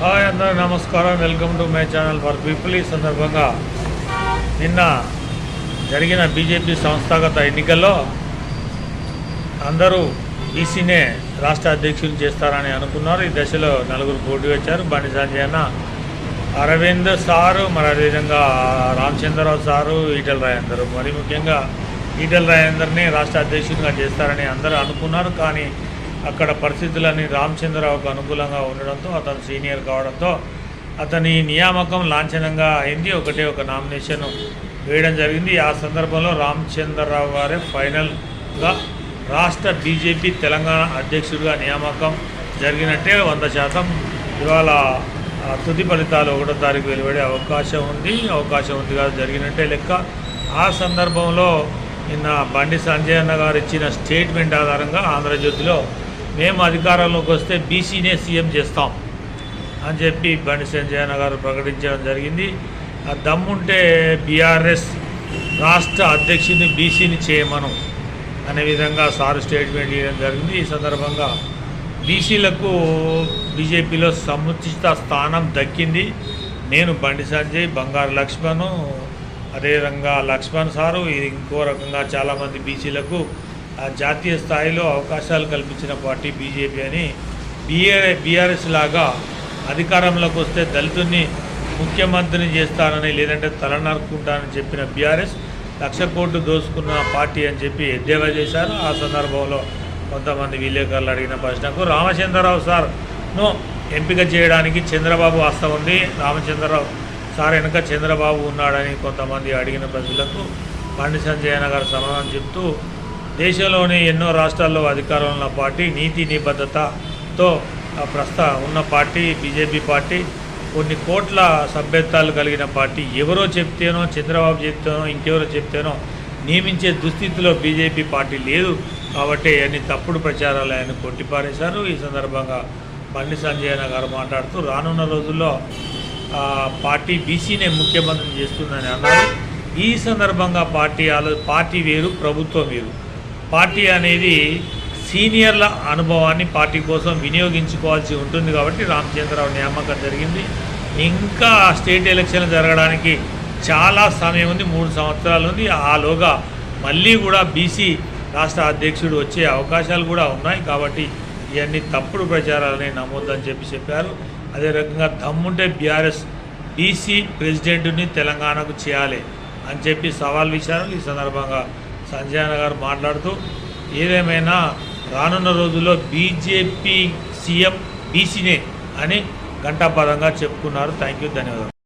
Hi అందరూ నమస్కారం. Welcome to my channel for people. ఈ సందర్భంగా నిన్న జరిగిన బీజేపీ సంస్థాగత ఎన్నికల్లో అందరూ బీసీనే రాష్ట్ర అధ్యక్షులు చేస్తారని అనుకున్నారు. ఈ దశలో నలుగురు పోటీ వచ్చారు. బండి సంజయ్ అన్న అరవింద్ సారు మరి అదేవిధంగా రామచంద్రరావు సారు ఈటల రాయందరు. మరి ముఖ్యంగా ఈటల రాయందరిని రాష్ట్ర అధ్యక్షుడిగా చేస్తారని అందరూ అనుకున్నారు. కానీ అక్కడ పరిస్థితులన్నీ రామచంద్రరావుకు అనుకూలంగా ఉండడంతో అతను సీనియర్ కావడంతో అతని నియామకం లాంఛనంగా అయింది. ఒకటే ఒక నామినేషన్ వేయడం జరిగింది. ఆ సందర్భంలో రామచంద్రరావు గారే ఫైనల్గా రాష్ట్ర బీజేపీ తెలంగాణ అధ్యక్షుడిగా నియామకం జరిగినట్టే వంద శాతం. ఇవాళ తుది ఫలితాలు ఒకటో తారీఖు వెలువడే అవకాశం ఉంది. అవకాశం ఉంది కాదు జరిగినట్టే లెక్క. ఆ సందర్భంలో నిన్న బండి సంజయ్ అన్న గారు ఇచ్చిన స్టేట్మెంట్ ఆధారంగా ఆంధ్రజ్యోతిలో మేము అధికారంలోకి వస్తే బీసీనే సీఎం చేస్తాం అని చెప్పి బండి సంజయన గారు ప్రకటించడం జరిగింది. ఆ దమ్ముంటే బీఆర్ఎస్ రాష్ట్ర అధ్యక్షుడిని బీసీని చేయమను అనే విధంగా సారు స్టేట్మెంట్ ఇవ్వడం జరిగింది. ఈ సందర్భంగా బీసీలకు బీజేపీలో సముచిత స్థానం దక్కింది. నేను బండి సంజయ్ బంగారు లక్ష్మణ్ అదేవిధంగా లక్ష్మణ్ సారు ఇది ఇంకో రకంగా చాలామంది బీసీలకు జాతీయ స్థాయిలో అవకాశాలు కల్పించిన పార్టీ బీజేపీ అని బీఆర్ బీఆర్ఎస్ లాగా అధికారంలోకి వస్తే దళితుల్ని ముఖ్యమంత్రిని చేస్తానని లేదంటే తలనరుకుంటానని చెప్పిన బీఆర్ఎస్ లక్ష కోట్లు దోసుకున్న పార్టీ అని చెప్పి ఎద్దేవా చేశారు. ఆ సందర్భంలో కొంతమంది విలేకరులు అడిగిన ప్రశ్నకు రామచంద్రరావు సార్ను ఎంపిక చేయడానికి చంద్రబాబు హస్తం ఉంది. రామచంద్రరావు సార్ వెనుక చంద్రబాబు ఉన్నాడని కొంతమంది అడిగిన ప్రజలకు బండి సంజయ్ నగర్ సమాధానం చెప్తూ దేశంలోని ఎన్నో రాష్ట్రాల్లో అధికారంలో ఉన్న పార్టీ నీతి నిబద్ధతతో ప్రస్త ఉన్న పార్టీ బీజేపీ పార్టీ కొన్ని కోట్ల సభ్యత్వాలు కలిగిన పార్టీ. ఎవరో చెప్తేనో చంద్రబాబు చెప్తేనో ఇంకెవరో చెప్తేనో నియమించే దుస్థితిలో బీజేపీ పార్టీ లేదు కాబట్టి అన్ని తప్పుడు ప్రచారాలు ఆయన కొట్టిపారేశారు. ఈ సందర్భంగా బండి సంజయన గారు మాట్లాడుతూ రానున్న రోజుల్లో పార్టీ బీసీనే ముఖ్యమంత్రిని చేస్తుందని అన్నారు. ఈ సందర్భంగా పార్టీ ఆలో పార్టీ వేరు ప్రభుత్వం వేరు. పార్టీ అనేది సీనియర్ల అనుభవాన్ని పార్టీ కోసం వినియోగించుకోవాల్సి ఉంటుంది కాబట్టి రామచంద్రరావు నియామకం జరిగింది. ఇంకా స్టేట్ ఎలక్షన్ జరగడానికి చాలా సమయం ఉంది మూడు సంవత్సరాలు ఉంది. ఆలోగా మళ్ళీ కూడా బీసీ రాష్ట్ర అధ్యక్షుడు వచ్చే అవకాశాలు కూడా ఉన్నాయి కాబట్టి ఇవన్నీ తప్పుడు ప్రచారాలని నమ్మొద్దని చెప్పి చెప్పారు. అదే రకంగా దమ్ముంటే బీఆర్ఎస్ బీసీ ప్రెసిడెంట్ని తెలంగాణకు చేయాలి అని చెప్పి సవాల్ విషయాలు ఈ సందర్భంగా సంజయన గారు మాట్లాడుతూ ఏదేమైనా రానున్న రోజుల్లో బీజేపీ సీఎం బీసీనే అని ఘంటాపదంగా చెప్పుకున్నారు. థ్యాంక్ యూ ధన్యవాదాలు.